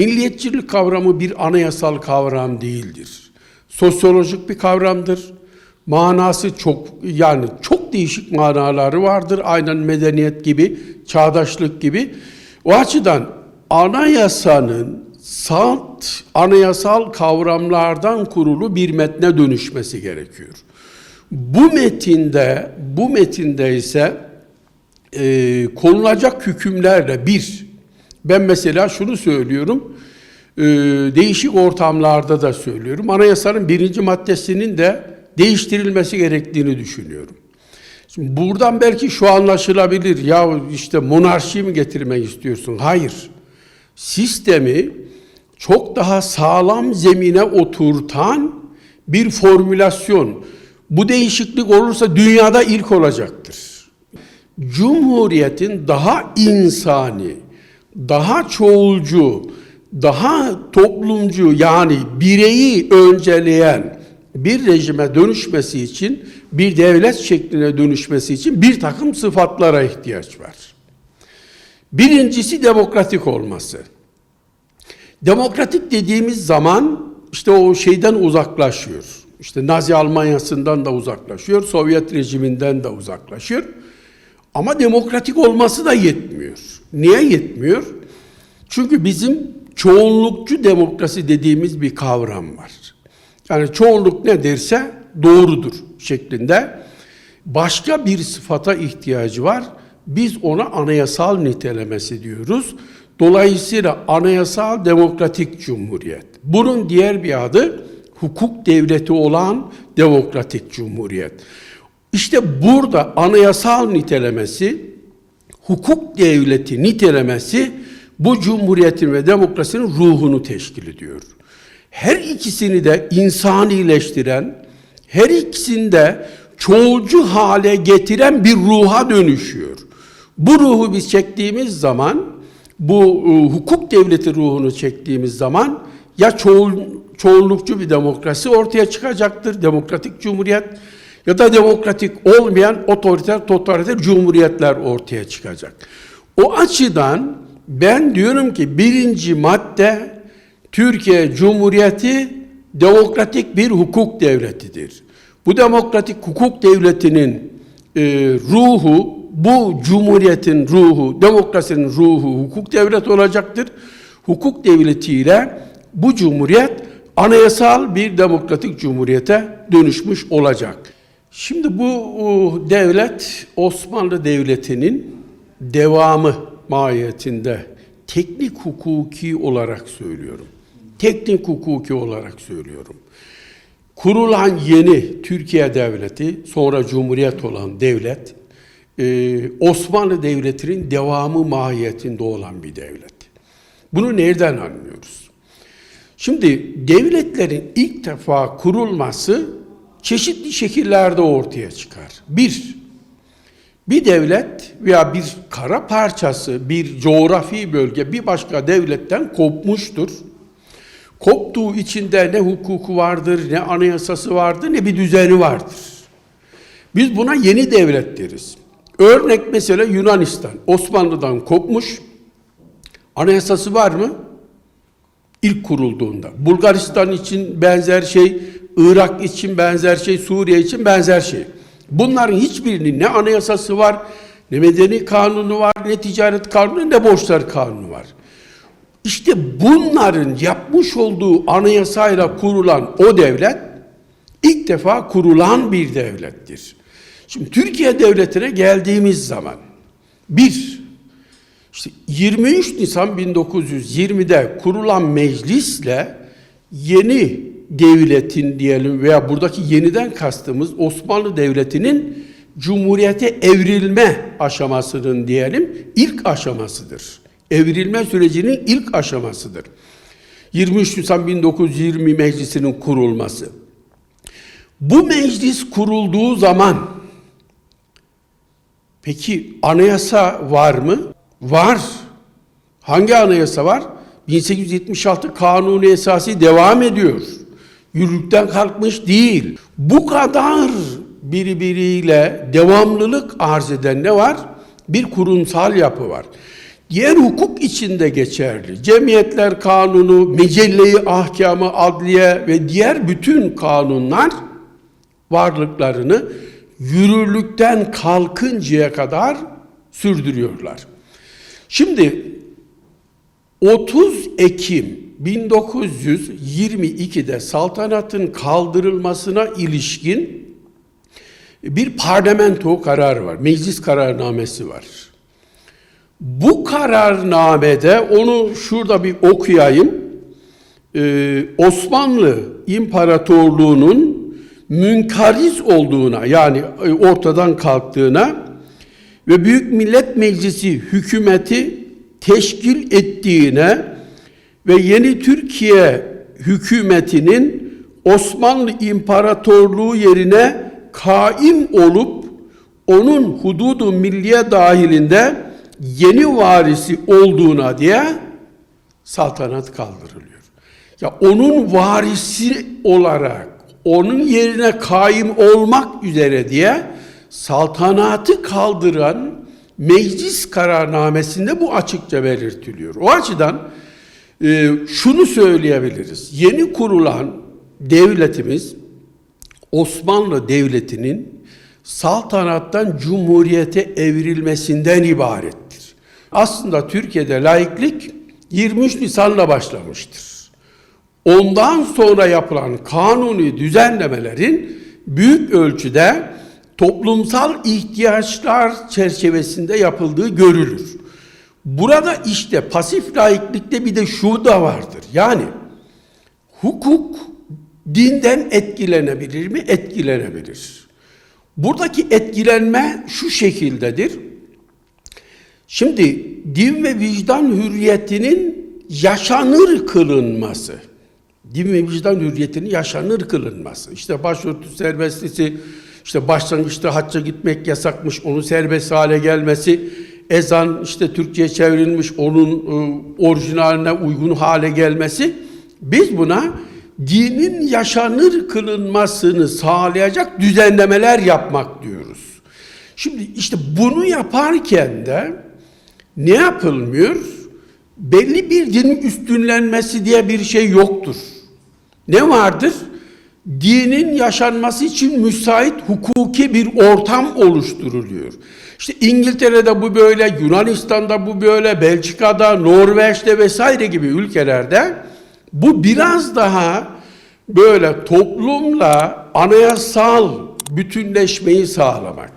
Milliyetçilik kavramı bir anayasal kavram değildir. Sosyolojik bir kavramdır. Manası çok yani çok değişik manaları vardır. Aynen medeniyet gibi, çağdaşlık gibi. O açıdan anayasanın salt anayasal kavramlardan kurulu bir metne dönüşmesi gerekiyor. Bu metinde, bu metinde ise e, konulacak hükümlerle bir, ben mesela şunu söylüyorum, e, değişik ortamlarda da söylüyorum, anayasanın birinci maddesinin de değiştirilmesi gerektiğini düşünüyorum. Şimdi buradan belki şu anlaşılabilir, ya işte monarşi mi getirmek istiyorsun? Hayır, sistemi çok daha sağlam zemine oturtan bir formülasyon. Bu değişiklik olursa dünyada ilk olacaktır. Cumhuriyetin daha insani, daha çoğulcu, daha toplumcu yani bireyi önceleyen bir rejime dönüşmesi için, bir devlet şekline dönüşmesi için bir takım sıfatlara ihtiyaç var. Birincisi demokratik olması. Demokratik dediğimiz zaman işte o şeyden uzaklaşıyor. İşte Nazi Almanyası'ndan da uzaklaşıyor, Sovyet rejiminden de uzaklaşıyor. Ama demokratik olması da yetmiyor. Niye yetmiyor? Çünkü bizim çoğunlukçu demokrasi dediğimiz bir kavram var. Yani çoğunluk ne derse doğrudur şeklinde başka bir sıfata ihtiyacı var. Biz ona anayasal nitelemesi diyoruz. Dolayısıyla anayasal demokratik cumhuriyet. Bunun diğer bir adı hukuk devleti olan demokratik cumhuriyet. İşte burada anayasal nitelemesi, hukuk devleti nitelemesi bu cumhuriyetin ve demokrasinin ruhunu teşkil ediyor. Her ikisini de insanileştiren, her ikisini de çoğulcu hale getiren bir ruha dönüşüyor. Bu ruhu biz çektiğimiz zaman, bu e, hukuk devleti ruhunu çektiğimiz zaman ya çoğul, çoğunlukçu bir demokrasi ortaya çıkacaktır, demokratik cumhuriyet ya da demokratik olmayan otoriter, totaliter cumhuriyetler ortaya çıkacak. O açıdan ben diyorum ki birinci madde Türkiye Cumhuriyeti demokratik bir hukuk devletidir. Bu demokratik hukuk devletinin e, ruhu, bu cumhuriyetin ruhu, demokrasinin ruhu hukuk devleti olacaktır. Hukuk devletiyle bu cumhuriyet anayasal bir demokratik cumhuriyete dönüşmüş olacak. Şimdi bu devlet Osmanlı Devleti'nin devamı mahiyetinde teknik hukuki olarak söylüyorum. Teknik hukuki olarak söylüyorum. Kurulan yeni Türkiye Devleti, sonra Cumhuriyet olan devlet, e, Osmanlı Devleti'nin devamı mahiyetinde olan bir devlet. Bunu nereden anlıyoruz? Şimdi devletlerin ilk defa kurulması çeşitli şekillerde ortaya çıkar. Bir, bir devlet veya bir kara parçası, bir coğrafi bölge bir başka devletten kopmuştur. Koptuğu içinde ne hukuku vardır, ne anayasası vardır, ne bir düzeni vardır. Biz buna yeni devlet deriz. Örnek mesela Yunanistan, Osmanlı'dan kopmuş. Anayasası var mı? İlk kurulduğunda. Bulgaristan için benzer şey, Irak için benzer şey, Suriye için benzer şey. Bunların hiçbirinin ne anayasası var, ne medeni kanunu var, ne ticaret kanunu, ne borçlar kanunu var. İşte bunların yapmış olduğu anayasayla kurulan o devlet ilk defa kurulan bir devlettir. Şimdi Türkiye devletine geldiğimiz zaman bir işte 23 Nisan 1920'de kurulan meclisle yeni devletin diyelim veya buradaki yeniden kastımız Osmanlı Devleti'nin Cumhuriyete evrilme aşamasının diyelim ilk aşamasıdır. Evrilme sürecinin ilk aşamasıdır. 23 Nisan 1920 meclisinin kurulması. Bu meclis kurulduğu zaman peki anayasa var mı? Var. Hangi anayasa var? 1876 Kanuni Esası devam ediyor. Yürürlükten kalkmış değil. Bu kadar birbiriyle devamlılık arz eden ne var? Bir kurumsal yapı var. Diğer hukuk içinde geçerli. Cemiyetler kanunu, mecelle-i ahkamı adliye ve diğer bütün kanunlar varlıklarını yürürlükten kalkıncaya kadar sürdürüyorlar. Şimdi 30 Ekim 1922'de saltanatın kaldırılmasına ilişkin bir parlamento kararı var. Meclis kararnamesi var. Bu kararnamede onu şurada bir okuyayım. Ee, Osmanlı İmparatorluğu'nun münkariz olduğuna yani e, ortadan kalktığına ve Büyük Millet Meclisi hükümeti teşkil ettiğine ve yeni Türkiye hükümetinin Osmanlı İmparatorluğu yerine kaim olup onun hududu milliye dahilinde yeni varisi olduğuna diye saltanat kaldırılıyor. Ya onun varisi olarak onun yerine kaim olmak üzere diye saltanatı kaldıran meclis kararnamesinde bu açıkça belirtiliyor. O açıdan e, şunu söyleyebiliriz. Yeni kurulan devletimiz Osmanlı Devleti'nin saltanattan cumhuriyete evrilmesinden ibarettir. Aslında Türkiye'de laiklik 23 Nisan'la başlamıştır. Ondan sonra yapılan kanuni düzenlemelerin büyük ölçüde toplumsal ihtiyaçlar çerçevesinde yapıldığı görülür. Burada işte pasif laiklikte bir de şu da vardır. Yani hukuk dinden etkilenebilir mi? Etkilenebilir. Buradaki etkilenme şu şekildedir. Şimdi din ve vicdan hürriyetinin yaşanır kılınması, din ve vicdan hürriyetinin yaşanır kılınması, işte başörtü serbestisi, işte başlangıçta hacca gitmek yasakmış, onun serbest hale gelmesi, ezan işte Türkçe'ye çevrilmiş, onun e, orijinaline uygun hale gelmesi, biz buna dinin yaşanır kılınmasını sağlayacak düzenlemeler yapmak diyoruz. Şimdi işte bunu yaparken de ne yapılmıyor? Belli bir dinin üstünlenmesi diye bir şey yoktur. Ne vardır? Dinin yaşanması için müsait hukuki bir ortam oluşturuluyor. İşte İngiltere'de bu böyle, Yunanistan'da bu böyle, Belçika'da, Norveç'te vesaire gibi ülkelerde bu biraz daha böyle toplumla anayasal bütünleşmeyi sağlamak.